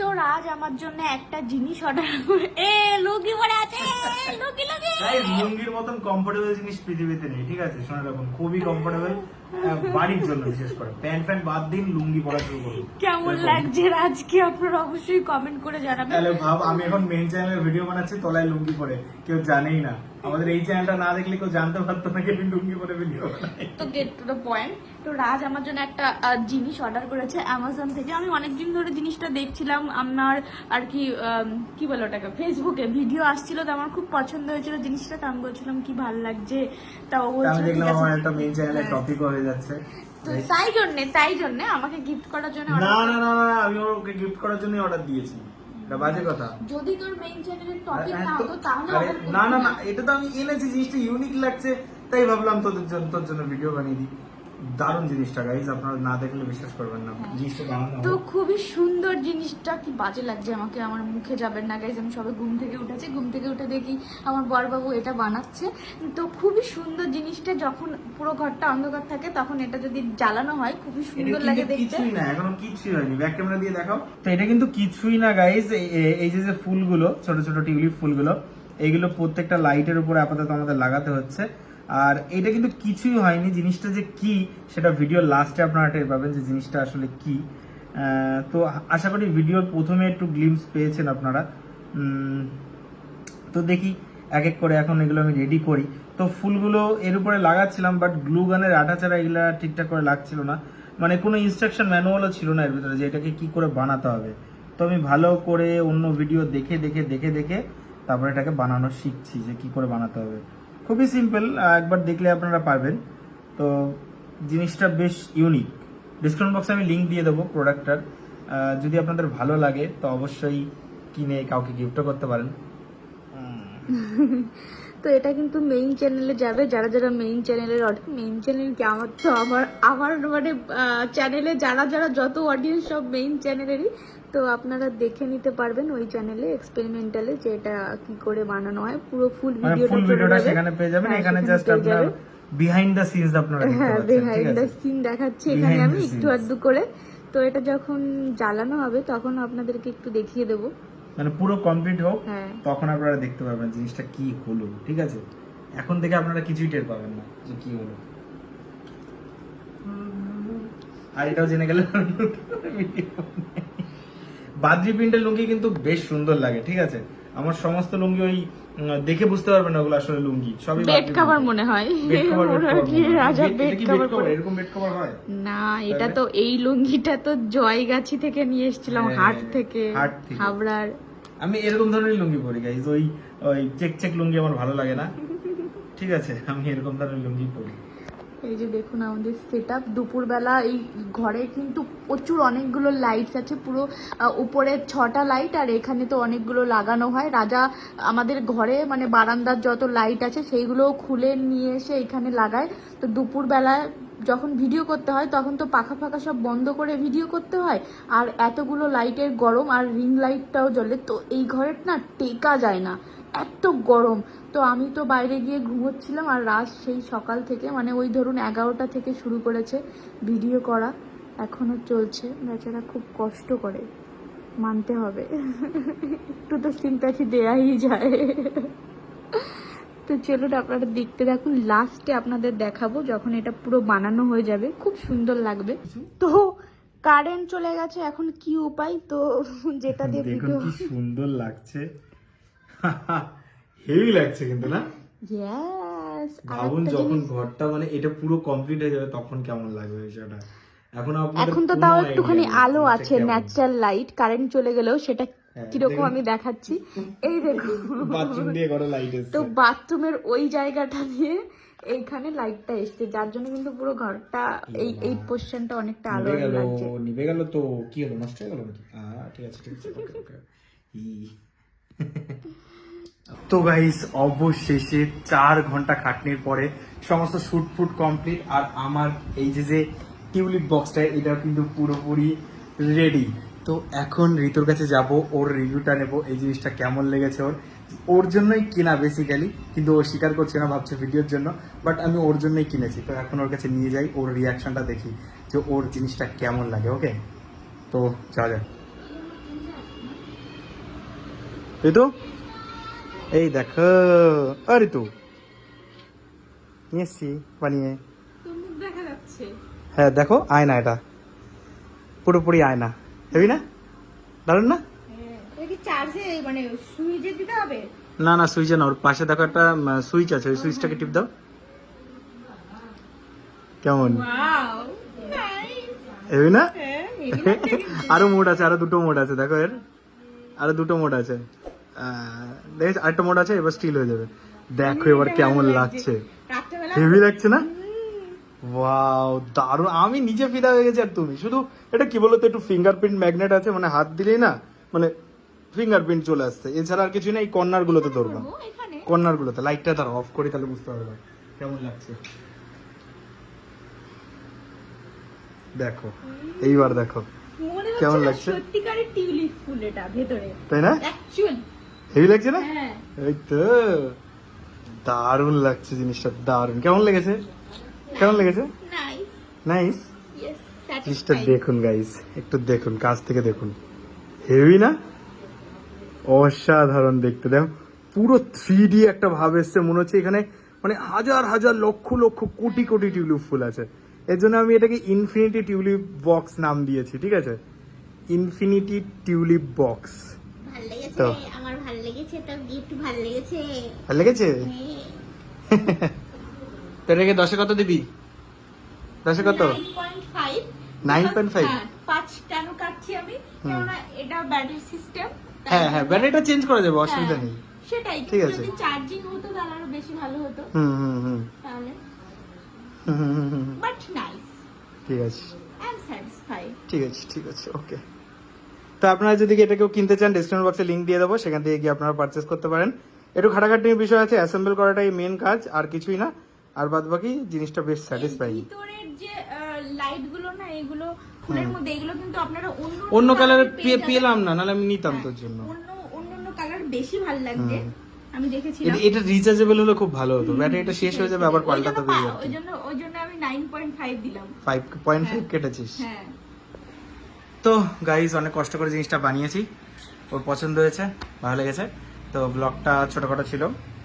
তো রাজ আমার জন্য একটা জিনিস অর্ডার করে। এ লুকি পরে আছে লুকি লুকি গাইস লুঙ্গির মতন কমফোর্টেবল জিনিস পৃথিবীতে নেই ঠিক আছে? শোনা রাখুন খুবই কমফোর্টেবল বাড়ির জন্য বিশেষ করে। প্যান্ট ফ্যান্ট বাদ দিন লুঙ্গি পরা শুরু করুন। কেমন লাগছে রাজকে আপনারা অবশ্যই কমেন্ট করে জানাবেন। তাহলে ভাব আমি এখন মেইন চ্যানেলে ভিডিও বানাচ্ছি তলায় লুঙ্গি পরে। কেউ জানেই না। আমাদের এই চ্যানেলটা না দেখলে কেউ জানতে পারতো না কি আমি লুঙ্গি পরে ভিডিও তো গেট টু দ্য পয়েন্ট তো রাজ আমার জন্য একটা জিনিস অর্ডার করেছে অ্যামাজন থেকে। আমি অনেকদিন ধরে জিনিসটা দেখছিলাম। আমার আর কি কি বলে ওটাকে? ফেসবুকে ভিডিও আসছিল তো আমার খুব পছন্দ হয়েছিল জিনিসটা। তো আমি বলছিলাম কি ভালো লাগছে? তা ও বলছিল, দেখলাম আমার একটা মেইন চ্যানেলে হ্যাঁ। টপিকও হয়ে যাচ্ছে। তাই জন্য তাই জন্য আমাকে গিফট করার জন্য না না না আমি ওকে গিফট করার জন্য অর্ডার দিয়েছি। এটা বাজে কথা। যদি তোর মেইন চ্যানেলের টপিক না হতো তাহলে না না না এটা তো আমি এনেছি জিনিসটা ইউনিক লাগছে তাই ভাবলাম তোদের জন্য তোর জন্য ভিডিও বানিয়ে দিই। দারুণ জিনিসটা গাইজ আপনারা না দেখলে বিশ্বাস করবেন না। জিনিসটা বানানো তো খুবই সুন্দর জিনিসটা কি বাজে লাগছে আমাকে আমার মুখে যাবেন না গাইজ আমি সবে ঘুম থেকে উঠেছি ঘুম থেকে উঠে দেখি আমার বরবাবু এটা বানাচ্ছে। তো খুবই সুন্দর জিনিসটা যখন পুরো ঘরটা অন্ধকার থাকে তখন এটা যদি জ্বালানো হয় খুবই সুন্দর লাগে দেখতে। কিছুই না এখনও কিছুই হয়নি। ব্যাক ক্যামেরা দিয়ে দেখাও। তো এটা কিন্তু কিছুই না গাইজ এই যে যে ফুলগুলো ছোট ছোট টিউলিপ ফুলগুলো এইগুলো প্রত্যেকটা লাইটের উপরে আপাতত আমাদের লাগাতে হচ্ছে। আর এটা কিন্তু কিছুই হয়নি। জিনিসটা যে কি, সেটা ভিডিও লাস্টে আপনারা টের পাবেন যে জিনিসটা আসলে কি। তো আশা করি ভিডিওর প্রথমে একটু গ্লিমস পেয়েছেন আপনারা। তো দেখি এক এক করে এখন এগুলো আমি রেডি করি। তো ফুলগুলো এর উপরে লাগাচ্ছিলাম বাট গ্লু গানের আঠা ছাড়া এগুলো ঠিকঠাক করে লাগছিল না। মানে কোনো ইনস্ট্রাকশন ম্যানুয়ালও ছিল না এর ভিতরে যে এটাকে কী করে বানাতে হবে। তো আমি ভালো করে অন্য ভিডিও দেখে দেখে দেখে দেখে তারপরে এটাকে বানানো শিখছি যে কি করে বানাতে হবে। খুবই সিম্পল একবার দেখলে আপনারা পারবেন। তো জিনিসটা বেশ ইউনিক ডিসকাউন্ট বক্সে আমি লিঙ্ক দিয়ে দেবো প্রোডাক্টটার যদি আপনাদের ভালো লাগে, তো অবশ্যই কিনে কাউকে গিফটও করতে পারেন। তো এটা কিন্তু মেইন চ্যানেলে যাবে। যারা যারা মেইন চ্যানেলের মেইন চ্যানেল কি আমার তো আমার আমার মানে চ্যানেলে যারা যারা যত অডিয়েন্স সব মেইন চ্যানেলেরই তো আপনারা দেখে নিতে পারবেন ওই চ্যানেলে এক্সপেরিমেন্টালে যে এটা কি করে বানানো হয়। পুরো ফুল মানে ভিডিওটা ভিডিওটা সেখানে পেয়ে যাবেন। হ্যাঁ, এখানে জাস্ট আপনার বিহাইন্ড দ্য সিনস আপনারা হ্যাঁ বিহাইন্ড দ্য সিন দেখাচ্ছি এখানে আমি একটু. আধটু করে। তো এটা যখন জ্বালানো হবে তখন আপনাদেরকে একটু দেখিয়ে দেবো। মানে পুরো কমপ্লিট হোক হ্যাঁ। তখন আপনারা দেখতে পাবেন জিনিসটা কি হলো ঠিক আছে? এখন থেকে আপনারা কিছুই টের পাবেন না যে কি হলো। আর এটাও জেনে গেলে বাদ্রি প্রিন্টের লুঙ্গি কিন্তু বেশ সুন্দর লাগে ঠিক আছে? আমার সমস্ত লুঙ্গি ওই দেখে বুঝতে পারবেন না ওগুলো আসলে লুঙ্গি। সবই বেড কাভার মনে হয়। বেড কভার কি রাজা বেড কাভার এরকম বেড কভার হয়? না এটা তো এই লুঙ্গিটা তো জয়গাছি থেকে নিয়ে এসেছিলাম হ্যাঁ, হাট থেকে হাট থেকে। হাবড়ার। আমি এরকম ধরনের লুঙ্গি পরি গাইজ ওই ওই চেক চেক লুঙ্গি আমার ভালো লাগে না। ঠিক আছে আমি এরকম ধরনের লুঙ্গি পরি। এই যে দেখুন আমাদের সেট আপ দুপুরবেলা এই ঘরে কিন্তু প্রচুর অনেকগুলো লাইটস আছে, পুরো উপরে ছটা লাইট আর এখানে তো অনেকগুলো লাগানো হয়। রাজা আমাদের ঘরে মানে বারান্দার যত লাইট আছে সেইগুলো খুলে নিয়ে এসে এখানে লাগায়। তো দুপুরবেলা যখন ভিডিও করতে হয়, তখন তো পাখা ফাঁকা সব বন্ধ করে ভিডিও করতে হয়। আর এতগুলো লাইটের গরম আর রিং লাইটটাও জ্বলে। তো এই ঘরের না টেকা যায় না। এত গরম। তো আমি তো বাইরে গিয়ে ঘুমোচ্ছিলাম আর রাত সেই সকাল থেকে মানে ওই ধরুন এগারোটা থেকে শুরু করেছে ভিডিও করা এখনও চলছে। বেচারা খুব কষ্ট করে মানতে হবে। একটু তো সিম্প্যাথি দেয়াই যায়। তো চলুন আপনারা দেখতে দেখুন লাস্টে আপনাদের দেখাবো যখন এটা পুরো বানানো হয়ে যাবে। খুব সুন্দর লাগবে। তো কারেন্ট চলে গেছে এখন কি উপায়? তো যেটা দিয়ে ভিডিও সুন্দর লাগছে। হেভি লাগছে কিন্তু না? ভাবুন যখন ঘরটা মানে এটা পুরো কমপ্লিট হয়ে যাবে তখন কেমন লাগবে বিষয়টা? এখন এখন তো তাও একটুখানি আলো আছে ন্যাচারাল লাইট কারেন্ট চলে গেলেও সেটা হ্যাঁ, কীরকম আমি দেখাচ্ছি। এই দেখো বাথরুম দিয়ে লাইট তো বাথরুমের ওই জায়গাটা দিয়ে এইখানে লাইটটা এসছে যার জন্য কিন্তু পুরো ঘরটা এই এই পোর্শনটা অনেকটা আলো গেল লাগছে। নিভে গেল তো কি হলো? নষ্ট হয়ে গেল নাকি? ঠিক আছে ঠিক আছে okay, okay. তো গাইস অবশেষে চার ঘণ্টা খাটনির পরে সমস্ত শুট ফুট কমপ্লিট আর আমার এই যে যে টিউলিপ বক্সটা এটা কিন্তু পুরোপুরি রেডি তো এখন ঋতুর কাছে যাব, ওর রিভিউটা নেব, এই জিনিসটা কেমন লেগেছে ওর। ওর জন্যই কিনা বেসিক্যালি কিন্তু ও স্বীকার করছে না, ভাবছে ভিডিওর জন্য বাট আমি ওর জন্যই কিনেছি। তো এখন ওর কাছে নিয়ে যাই, ওর রিয়াকশনটা দেখি যে ওর জিনিসটা কেমন লাগে ওকে তো চা যাক। ঋতু? এই দেখো ঋতু। নিয়ে এসছি বানিয়ে। হ্যাঁ দেখো আয়না এটা। পুরোপুরি আয়না। হেবি না? দারুণ না? চার্জে মানে না না সুইচে না ওর পাশে দেখো একটা সুইচ আছে ওই সুইচটাকে টিপ দাও। কেমন? হেবি না? হ্যাঁ। আরও মোড আছে আরও দুটো মোড আছে দেখো এর। আরও দুটো মোড আছে। দেখেছ? আরেকটা মোড আছে এবার স্টিল হয়ে যাবে। দেখো এবার কেমন লাগছে। হেভি লাগছে না? ওয়াও দারুণ। আমি নিজে ফিদা হয়ে গেছি আর তুমি। শুধু এটা কি বলতো একটু ফিঙ্গারপ্রিন্ট ম্যাগনেট আছে মানে হাত দিলেই না মানে ফিঙ্গারপ্রিন্ট চলে আসছে। এছাড়া আর কিছু না এই কর্নার গুলোতে ধরবা। করব এখানে? কর্নার গুলোতে লাইটটা ধরো অফ করি তাহলে বুঝতে পারবে কেমন লাগছে। দেখো এইবার দেখো। কেমন লাগছে? সত্যিকারের টিউলিপ ফুল এটা ভেতরে। তাই না? অ্যাকচুয়াল হেভি লাগছে না? হ্যাঁ। এই তো। দারুণ লাগছে জিনিসটা দারুণ। কেমন লেগেছে? কেমন লেগেছে? নাইস জিনিসটা দেখুন গাইস একটু দেখুন কাছ থেকে দেখুন। হেভি না? অসাধারণ দেখতে। দেখো পুরো থ্রি একটা ভাব এসছে মনে হচ্ছে এখানে মানে হাজার হাজার লক্ষ লক্ষ কোটি কোটি টিউলিপ ফুল আছে। এর জন্য আমি এটাকে ইনফিনিটি টিউলিপ বক্স নাম দিয়েছি ঠিক আছে? ইনফিনিটি টিউলিপ বক্স ভালো লেগেছে তো। লেগেছে তোর গিফট ভালো লেগেছে। ভালো লেগেছে? হ্যাঁ। তো এটাকে দশে কত দিবি? দশে কত? 9.5 9.5 হ্যাঁ, পাঁচ কেন কাটছি আমি? কেননা এটা ব্যাটারি সিস্টেম হ্যাঁ হ্যাঁ ব্যাটারিটা চেঞ্জ করা যাবে অসুবিধা নেই। সেটাই ঠিক আছে। যদি চার্জিং হতো তাহলে আরও বেশি ভালো হতো। হুম হুম হুম। তাহলে। বাট নাইস ঠিক আছে। আই এম স্যাটিসফাইড ঠিক আছে ঠিক আছে ওকে তো আপনারা যদি এটা কেউ কিনতে চান ডিসক্রিপশন বক্সে লিংক দিয়ে দেবো সেখান থেকে গিয়ে আপনারা পারচেস করতে পারেন। একটু খাটাখাটির বিষয় আছে অ্যাসেম্বল করাটাই মেন কাজ আর কিছুই না। আর বাদ বাকি জিনিসটা বেশ স্যাটিসফাইং ভিতরের যে লাইটগুলো না এগুলো ফুলের মধ্যে এগুলো কিন্তু আপনারা অন্য অন্য কালারে পেলাম না নাহলে আমি নিতাম হ্যাঁ, তোর জন্য। অন্য অন্য অন্য কালার বেশি ভালো লাগছে। আমি দেখেছিলাম। এটা- রিচার্জেবল হলে খুব ভালো হতো। ব্যাটারিটা শেষ হয়ে যাবে আবার পাল্টাতে জন্য হবে ওই জন্য ওই জন্য আমি 9.5 দিলাম। ফাইভ পয়েন্ট ফাইভ কেটেছিস। হ্যাঁ। তো গাইজ অনেক কষ্ট করে জিনিসটা বানিয়েছি। ওর পছন্দ হয়েছে, ভালো লেগেছে। তো ব্লগটা ছোটখাটো ছিল,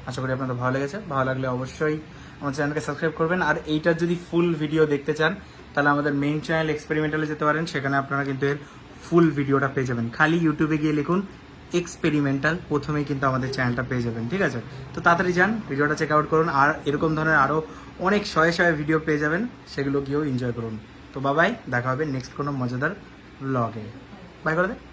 আশা করি আপনাদের ভালো লেগেছে। ভালো লাগলে অবশ্যই আমার চ্যানেলকে সাবস্ক্রাইব করবেন। আর এইটার যদি ফুল ভিডিও দেখতে চান, তাহলে আমাদের মেইন চ্যানেল এক্সপেরিমেন্টালে যেতে পারেন। সেখানে আপনারা কিন্তু এর ফুল ভিডিওটা পেয়ে যাবেন। খালি ইউটিউবে গিয়ে লিখুন এক্সপেরিমেন্টাল প্রথমেই কিন্তু আমাদের চ্যানেলটা পেয়ে যাবেন, ঠিক আছে? তো তাড়াতাড়ি যান ভিডিওটা চেক আউট করুন। আর এরকম ধরনের আরও অনেক শয়ে শয়ে ভিডিও পেয়ে যাবেন, সেগুলো গিয়েও এনজয় করুন। তো বাবাই দেখা হবে নেক্সট কোনো মজাদার ব্লগে। বাই করে দে।